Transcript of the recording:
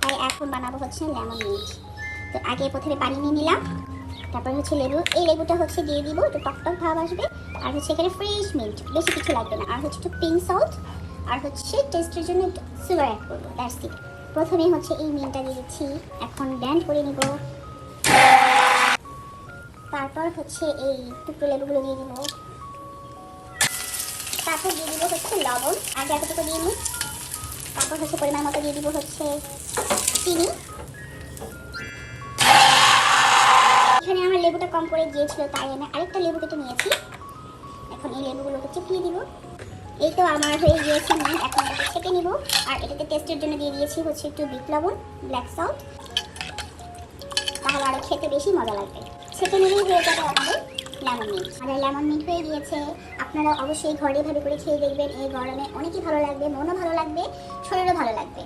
তাই এখন বানাবো হচ্ছে লেমন মিন্ট তো আগে প্রথমে পানি নিয়ে নিলাম, তারপর হচ্ছে লেবু। এই লেবুটা হচ্ছে দিয়ে দিব, একটু টক টক ভাব আসবে। আর হচ্ছে এখানে ফ্রেশ মিন্ট বেশি কিছু লাগবে না। আর হচ্ছে একটু পিঙ্ক সল্ট আর হচ্ছে টেস্টের জন্য একটু সুগার অ্যাড করব দ্যাটস ইট প্রথমে হচ্ছে এই মিন্টটা দিয়ে দিচ্ছি, এখন ব্যান্ড করে নিব। তারপর হচ্ছে এই টুকরো লেবুগুলো দিয়ে দিব। তারপর দিয়ে দিব হচ্ছে লবণ আগে এতটুকু দিয়ে নিই তারপর হচ্ছে পরিমাণ মতো দিয়ে দিব হচ্ছে চিনি এখানে আমার লেবুটা কম করে গিয়েছিল, তাই আমি আরেকটা লেবু কেটে নিয়েছি। এখন এই লেবুগুলোকে চিপিয়ে দিব। এই তো আমার হয়ে গিয়েছে মিট এখন এটাকে ছেঁকে নিব। আর এটাতে টেস্টের জন্য দিয়ে দিয়েছি হচ্ছে একটু বিট লবণ, ব্ল্যাক সল্ট। তাহলে আরও খেতে বেশি মজা লাগবে। ছেঁকে নিলেই হয়ে যাবে আমাদের লেমন মিট আমাদের লেমন মিট হয়ে গিয়েছে। আপনারা অবশ্যই ঘরে ভাবে করে খেয়ে দেখবেন। এই গরমে অনেকই ভালো লাগবে, মনও ভালো লাগবে, শরীরও ভালো লাগবে।